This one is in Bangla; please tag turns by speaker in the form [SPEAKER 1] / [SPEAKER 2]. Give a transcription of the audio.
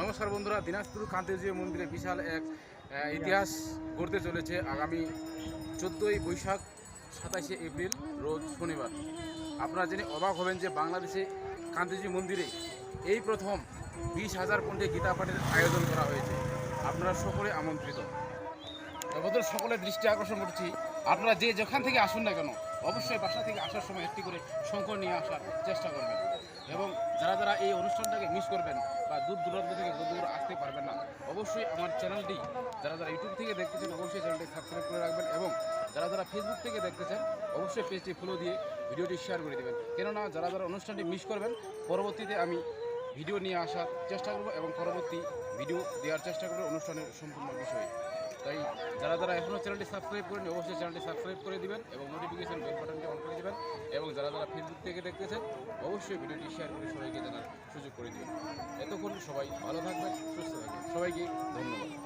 [SPEAKER 1] নমস্কার বন্ধুরা, দিনাজপুর কান্তিজিউ মন্দিরে বিশাল এক ইতিহাস গড়তে চলেছে আগামী চোদ্দোই বৈশাখ, সাতাশে এপ্রিল, রোজ শনিবার। আপনারা জেনে অবাক হবেন যে বাংলাদেশে কান্তিজি মন্দিরে এই প্রথম বিশ হাজার পন্ডে গীতা পাঠের আয়োজন করা হয়েছে। আপনারা সকলে আমন্ত্রিত। এবার সকলের দৃষ্টি আকর্ষণ করছি। আপনারা যে যেখান থেকে আসুন না কেন অবশ্যই বাসা থেকে আসার সময় একটি করে শঙ্কর নিয়ে আসার চেষ্টা করবেন। এবং যারা যারা এই অনুষ্ঠানটাকে মিস করবেন বা দূর দূরান্ত থেকে দূর দূর আসতে পারবেন না, অবশ্যই আমার চ্যানেলটি যারা যারা ইউটিউব থেকে দেখতেছেন, অবশ্যই চ্যানেলটি সাবস্ক্রাইব করে রাখবেন এবং যারা যারা ফেসবুক থেকে দেখতেছেন, অবশ্যই পেজটি ফলো দিয়ে ভিডিওটি শেয়ার করে দেবেন। কেননা যারা যারা অনুষ্ঠানটি মিস করবেন, পরবর্তীতে আমি ভিডিও নিয়ে আসার চেষ্টা করব এবং পরবর্তী ভিডিও দেওয়ার চেষ্টা করব অনুষ্ঠানের সম্পূর্ণ বিষয়ে। তাই যারা যারা এখনও চ্যানেলটি সাবস্ক্রাইব করেন অবশ্যই চ্যানেলটি সাবস্ক্রাইব করে দিবেন এবং নোটিফিকেশন বেল বাটনটি অন করে দেবেন এবং যারা যারা ফেসবুক থেকে দেখতেছেন, অবশ্যই ভিডিওটি শেয়ার করে সবাইকে জানার সুযোগ করে দেবেন। এতক্ষণ সবাই ভালো থাকবেন, সুস্থ থাকবেন। সবাইকে ধন্যবাদ।